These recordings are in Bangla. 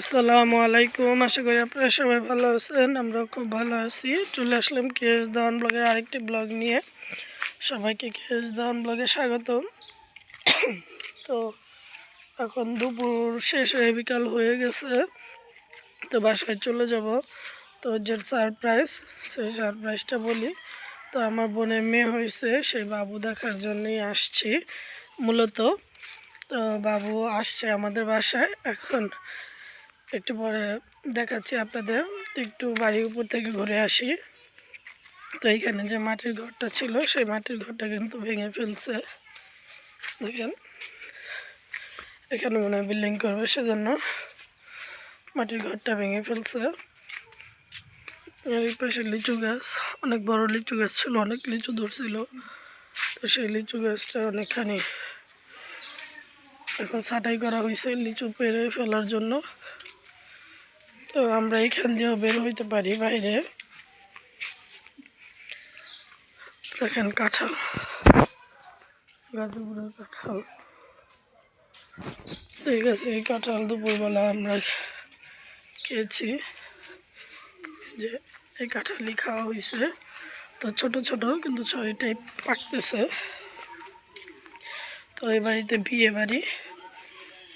আসসালামু আলাইকুম। আশা করি আপনারা সবাই ভালো আছেন, আমরাও খুব ভালো আছি। চলে আসলাম কেএস দাওয়ান ব্লগের আরেকটি ব্লগ নিয়ে। সবাইকে কেএস দাওয়ান ব্লগে স্বাগত তো এখন দুপুর শেষ হয়ে বিকাল হয়ে গেছে। তো বাসায় চলে যাব। তো যে সারপ্রাইজ সেই সারপ্রাইজটা বলি। তো আমার বোনের মেয়ে হয়েছে, সেই বাবু দেখার জন্যই আসছি মূলত। তো বাবু আসছে আমাদের বাসায়। এখন একটু পরে দেখাচ্ছি আপনাদের। একটু বাড়ির উপর থেকে ঘুরে আসি। তো এইখানে যে মাটির ঘরটা ছিল, সেই মাটির ঘরটা কিন্তু ভেঙে ফেলছে। দেখেন, এখানে মনে হয় বিল্ডিং করবে সেজন্য মাটির ঘরটা ভেঙে ফেলছে। পাশে লিচু গাছ, অনেক বড় লিচু গাছ ছিল, অনেক লিচু ধরছিল। তো সেই লিচু গাছটা অনেকখানি এখন ছাটাই করা হয়েছে লিচু পেরে ফেলার জন্য। তো আমরা এখান দিয়েও বের হইতে পারি বাইরে। দেখেন কাঁঠাল। গাজীপুরের কাঁঠাল। ঠিক আছে, এই কাঁঠাল দুপুরবেলা আমরা খেয়েছি। যে এই কাঁঠালই খাওয়া হয়েছে তো ছোট ছোট, কিন্তু ছয়টাই পাকতেছে। তো এই বাড়িতে বিয়ে বাড়ি।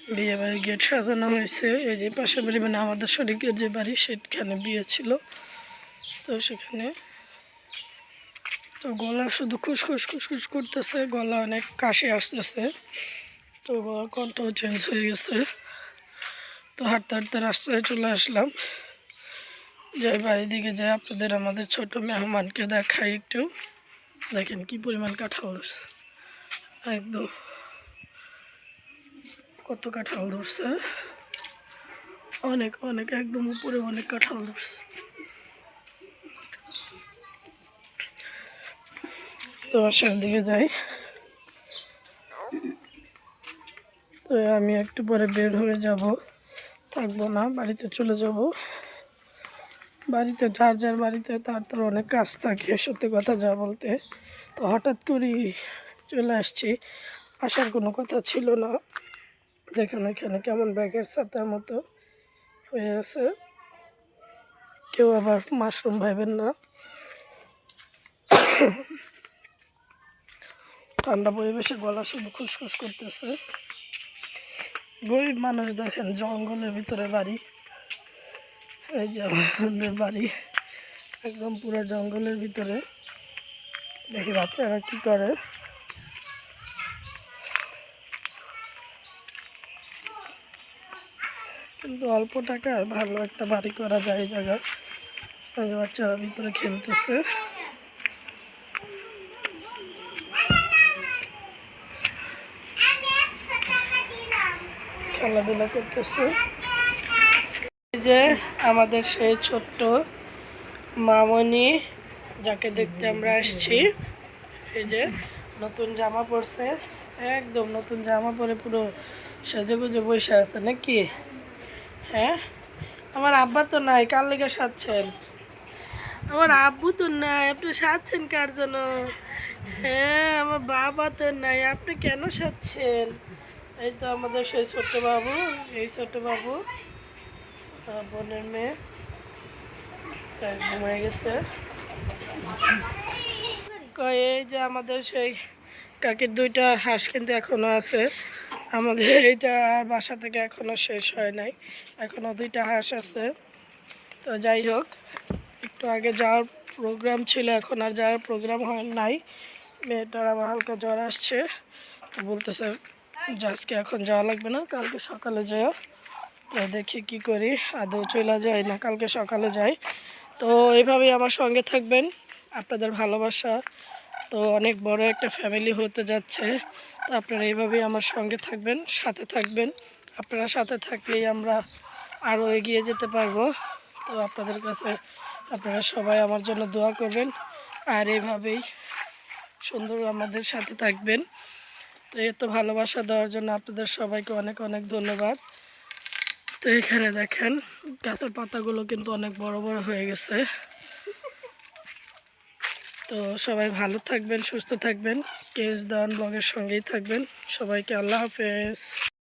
বিয়ে বাড়ি গেট সাজানো হয়েছে। এই যে পাশে বাড়ি মানে আমাদের শরীরের যে বাড়ি, সেখানে বিয়ে ছিল। তো সেখানে তো গলা শুধু খুসখুস খুসখুস করতেছে, গলা অনেক কাশি আসতেছে। তো গলা কণ্ঠও চেঞ্জ হয়ে গেছে। তো হাঁটতে হাঁটতে রাস্তায় চলে আসলাম। যাই বাড়ির দিকে যাই, আপনাদের আমাদের ছোট মেহমানকে দেখাই একটু। দেখেন কি পরিমাণ কাঁঠাল একদম। কত কাঁঠাল ধরছে? অনেক অনেক, একদম উপরে অনেক কাঁঠাল ধরছে। তো দিকে যাই। তো আমি একটু পরে বের হয়ে যাব। থাকব না, বাড়িতে চলে যাব। বাড়িতে যার যার বাড়িতে তার তার অনেক কাজ থাকে সত্যি কথা যা বলতে। তো হঠাৎ করেই চলে আসছি। আসার কোনো কথা ছিল না। দেখেন এখানে কেমন ব্যাগের ছাতার মতো হয়ে আছে। কেউ আবার মাশরুম ভাইবেন না। ঠান্ডা পরিবেশে গলা শুধু খুসখুস করতেছে। গরিব মানুষ দেখেন, জঙ্গলের ভিতরে বাড়ি। এই যে বাড়ি, একদম পুরো জঙ্গলের ভিতরে। দেখি বাচ্চারা কি করে। কিন্তু অল্প টাকায় ভালো একটা বাড়ি করা যায় এই জায়গায়। বাচ্চারা ভিতরে খেলতেছে। খেলাধুলা করতেছে। যে আমাদের সেই ছোট্ট মামনি, যাকে দেখতে আমরা আসছি। এই যে নতুন জামা পরছে। একদম নতুন জামা পরে পুরো সেজে গুজে বসে আছে নাকি? হ্যাঁ? আমার আব্বা তো নাই, কার লেগে সাজছেন? আমার আব্বু তো নাই, আপনি সাজছেন কার জন্য? হ্যাঁ আমার বাবা তো নাই, আপনি কেন সাজছেন? এই তো আমাদের সেই ছোট্ট বাবু, এই ছোট্ট বাবু বোনের মেয়ে। ঘুমায় গেছে। এই যে আমাদের সেই কাকির দুইটা হাঁস কিন্তু এখনও আছে। আমাদের আর বাসা থেকে এখনও শেষ হয় নাই। এখনও দুইটা হাঁস আছে। তো যাই হোক, একটু আগে যাওয়ার প্রোগ্রাম ছিল, এখন আর যাওয়ার প্রোগ্রাম হয় নাই। মেয়েটার আবার হালকা জ্বর আসছে। তো বলতেছে, যে এখন যাওয়া লাগবে না, কালকে সকালে যাও। তো দেখি কি করি, আদৌ চলে যায় না কালকে সকালে যাই। তো এইভাবেই আমার সঙ্গে থাকবেন। আপনাদের ভালোবাসা তো অনেক বড় একটা ফ্যামিলি হতে যাচ্ছে। আপনারা এইভাবেই আমার সঙ্গে থাকবেন, সাথে থাকবেন। আপনারা সাথে থাকলেই আমরা আরও এগিয়ে যেতে পারব। তো আপনাদের কাছে আপনারা সবাই আমার জন্য দোয়া করবেন। আর এইভাবেই সুন্দর আমাদের সাথে থাকবেন। তো এত ভালোবাসা দেওয়ার জন্য আপনাদের সবাইকে অনেক অনেক ধন্যবাদ। তো এখানে দেখেন, গাছের পাতাগুলো কিন্তু অনেক বড় বড় হয়ে গেছে। তো সবাই ভালো থাকবেন সুস্থ থাকবেন। কেস দান ব্লগের সঙ্গেই থাকবেন। সবাইকে আল্লাহ হাফেজ।